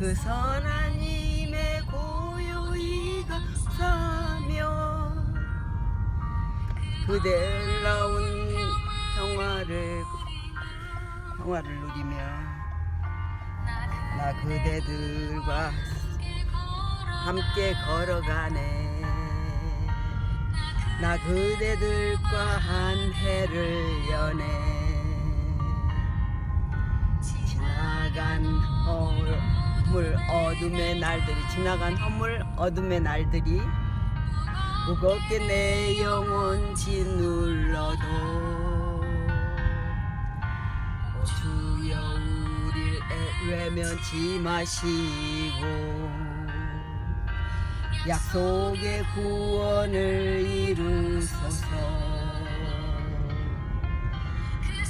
그 선하님의 고요히 감사며 그댈 나온 평화를 평화를 누리며 나 그대들과 함께 걸어가네. 나 그대들과 한 해를 여네. 지나간 허 물 어둠의 날들이 지나간 허물 어둠의 날들이 무겁게 내 영혼 짓눌러도 주여 우릴 애- 외면치 마시고 약속의 구원을 이루소서.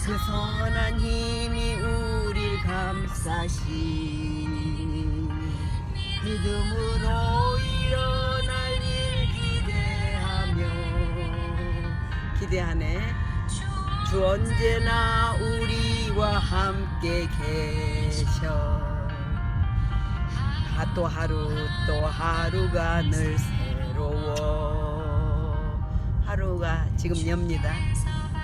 그 선한 힘이 우릴 감싸시니 믿음으로 일어날 일 기대하며 기대하네. 주 언제나 우리와 함께 계셔. 아, 또 하루 또 하루가 늘 새로워. 하루가 지금 엽니다.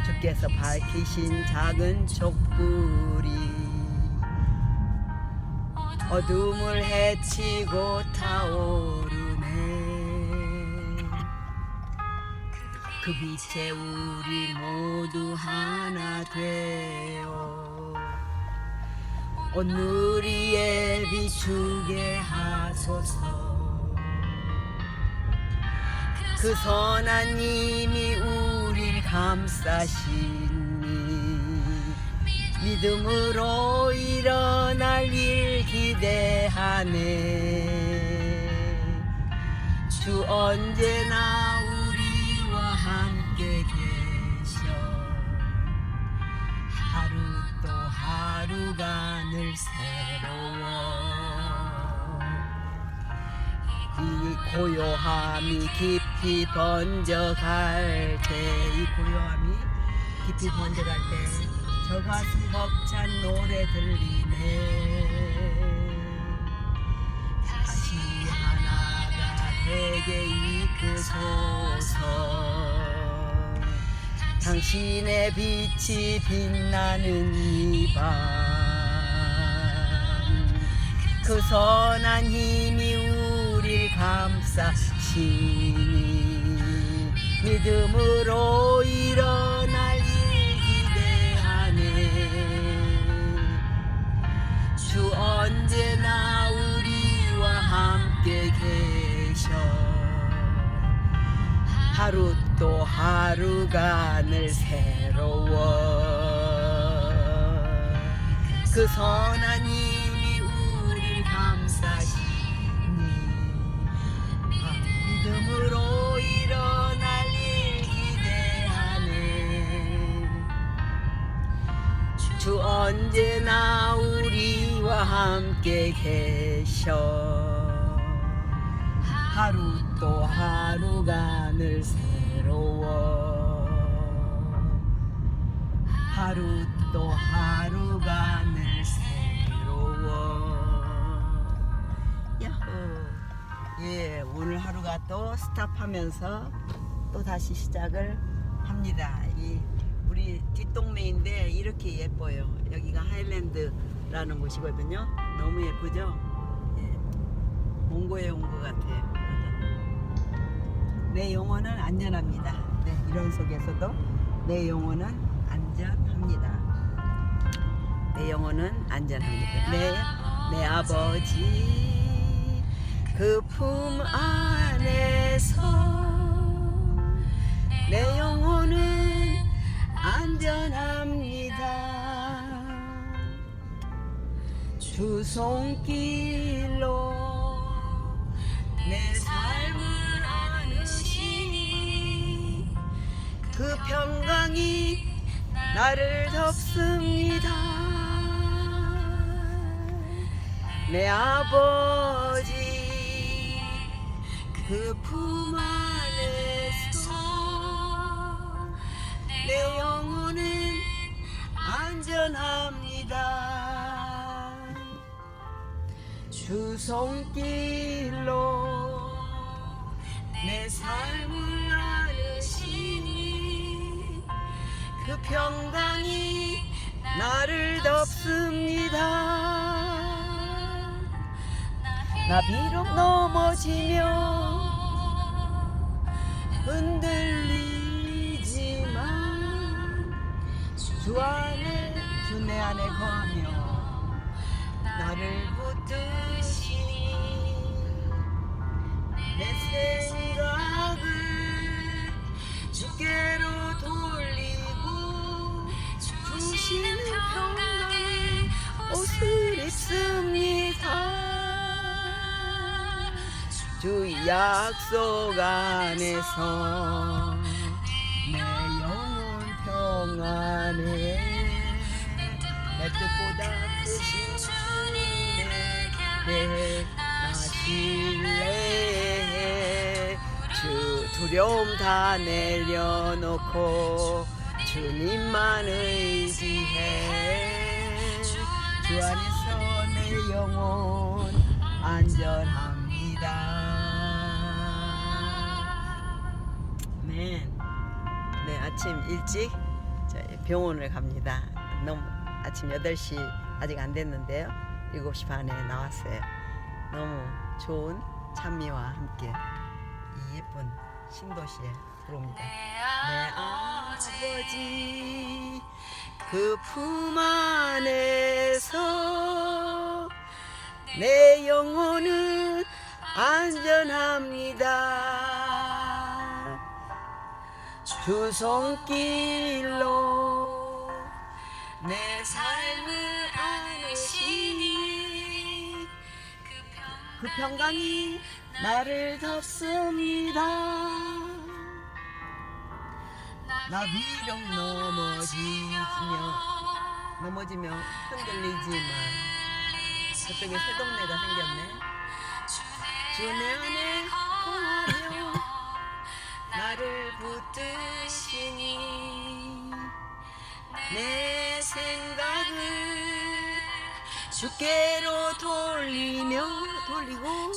주께서 밝히신 작은 촛불이 어둠을 헤치고 타오르네. 그 빛에 우리 모두 하나 되어 오늘이에 비추게 하소서. 그 선한 님이 우릴 감싸시니 믿음으로 일어날 일 기대하네. 주 언제나 우리와 함께 계셔. 하루 또 하루가 늘 새로워. 이 고요함이 깊이 번져갈 때 이 고요함이 깊이 번져갈 때 저 가슴 벅찬 노래 들리네 이끄소서 당신의 빛이 빛나는 이밤그 선한 힘이 우릴 감싸시니 믿음으로 일어 하루 또 하루가 늘 새로워. 그 선한 우릴 감싸시니 아, 믿음으로 일어날 일 기대하네. 주 언제나 우리와 함께 계셔. 하루 또 하루가 늘 새로워. 하루 또 하루가 늘 새로워. 야호. 예 오늘 하루가 또 스탑하면서 또 다시 시작을 합니다. 이 우리 뒷동네인데 이렇게 예뻐요. 여기가 하일랜드라는 곳이거든요. 너무 예쁘죠? 예. 몽고에 온 것 같아요 내 영혼은 안전합니다. 네, 이런 속에서도 내 영혼은 안전합니다. 내 영혼은 안전합니다. 내, 내 아버지 그 품 안에서 내 영혼은 안전합니다. 주 손길로 내 그 평강이 나를 덮습니다. 내 아버지 그 품 안에서 내 영혼은 안전합니다. 주 손길로 내 삶을 그 평강이 나를 덮습니다. 나 비록 넘어지며 흔들리지만 주 안에 주내 안에 거하며 나를 붙드시니 내 생각을 주께 평강의 옷을 입습니다. 주 약속 안에서 내 영혼 평안해 내 뜻보다 크신 계획 나실래? 주 두려움 다 내려놓고 주님만 의지해 주 안에서 내 영혼 안전합니다. 네, 네 아침 일찍 병원을 갑니다. 너무 아침 8시 아직 안 됐는데요. 7시 반에 나왔어요. 너무 좋은 찬미와 함께 이 예쁜 신도시에 들어옵니다. 내 아버지. 그 품 안에서 내 영혼은 안전합니다. 주 손길로 내 삶을 안으시니 그 평강이 나를 덮습니다 나 비록 넘어지며 넘어지며 흔들리지만 저쪽에 새 동네가 생겼네. 주내 안에 거하며 나를 붙드시니 내 생각을 주께로 돌리며 돌리고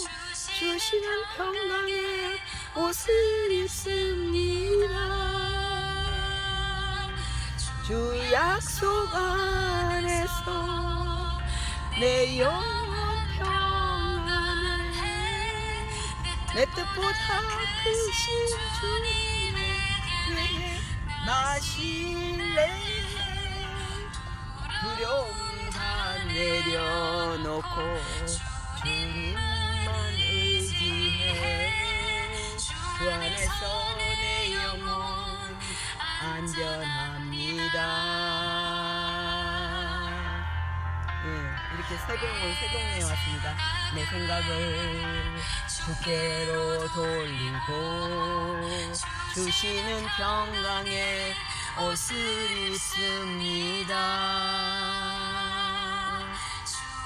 주시는 평강의 옷을 입습니다 주 약속 안에서 내 영혼 평안을 내 뜻보다 크신 주님의 계획 나실래? 두려움 다 내려놓고 주님만 의지해. 주 안에서 내 영혼 안전 합니다. 예, 이렇게 새벽은 새동네에 왔습니다. 내 생각을 주께로 돌리고 주시는 평강의 옷을 입습니다.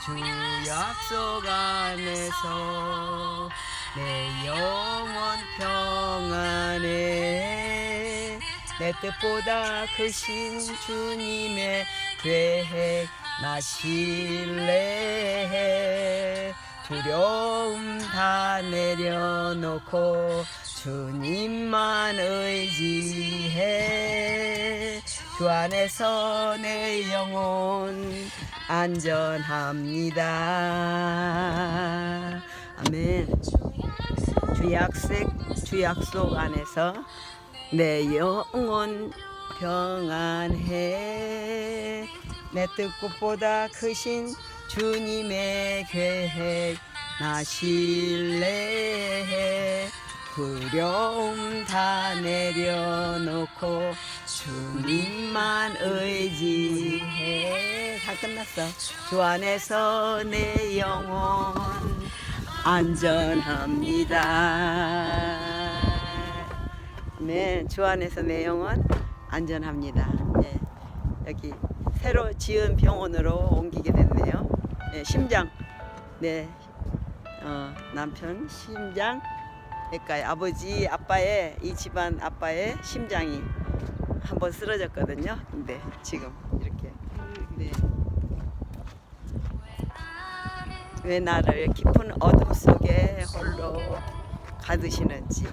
주 약속 안에서 내 영혼 평안해 내 뜻보다 크신 주님의 계획 나실래? 두려움 다 내려놓고 주님만 의지해. 주 안에서 내 영혼 안전합니다. 아멘. 주 약속 주 약속 안에서 내 영혼 평안해. 내 뜻꽃보다 크신 주님의 계획 나실래? 두려움 다 내려놓고 주님만 의지해. 다 끝났어. 주 안에서 내 영혼 안전합니다 네, 주 안에서 내 영혼 안전합니다. 네, 여기 새로 지은 병원으로 옮기게 됐네요. 네, 심장, 네, 어, 남편 심장, 그러니까 아버지, 아빠의 이 집안 아빠의 심장이 한번 쓰러졌거든요. 근데 지금 이렇게 네, 왜 나를 깊은 어둠 속에 홀로 가두시는지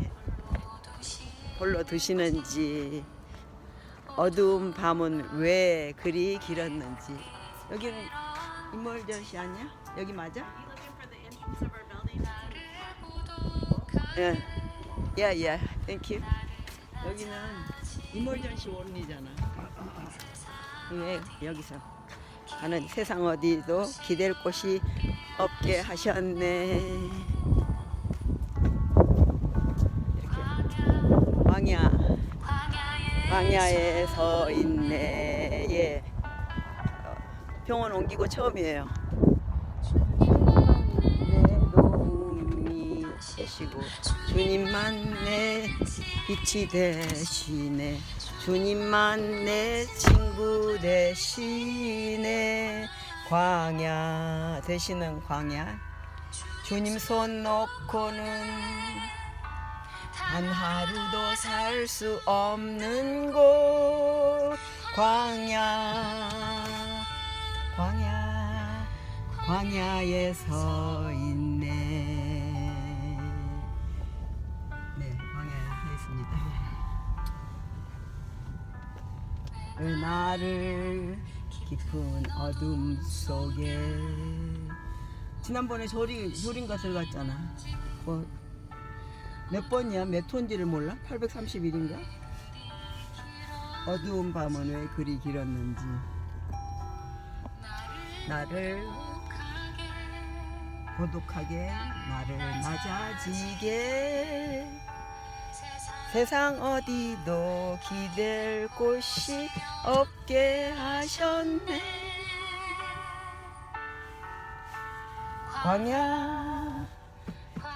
홀로 두시는지 어두운 밤은 왜 그리 길었는지 여기는 인몰젓이 아니야? 여기 맞아? 예, 예, 예, 땡큐. 여기는 이몰전시 원리잖아. 왜 여기서 가는 세상 어디도 기댈 곳이 없게 하셨네. 광야에 서 있네. 예. 어, 병원 옮기고 처음이에요. 되시고 주님만 내 빛이 되시네 주님만 내 친구 되시네 광야 되시는 광야 주님 손 놓고는 단 하루도 살 수 없는 곳 광야 광야 광야에 서 있네. 네, 광야에 있습니다. 왜 나를 깊은 어둠 속에 지난번에 조리 조린 것을 갔잖아. 뭐, 몇 번이야? 몇 톤지를 몰라? 831인가? 어두운 밤은 왜 그리 길었는지 나를 고독하게 나를 낮아지게 세상 어디도 기댈 곳이 없게 하셨네 광야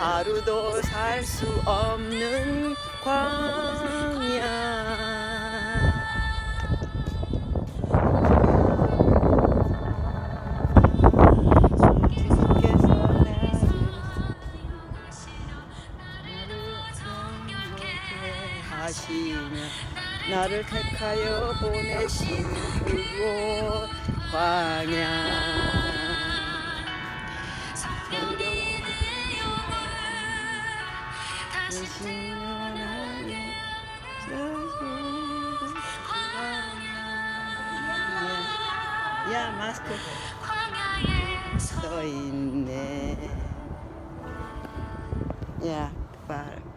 하루도 살 수 없는 광야. 하시며 나를 택하여 보내신 그곳 광야 야. 야 마스크 써 있네 야 봐.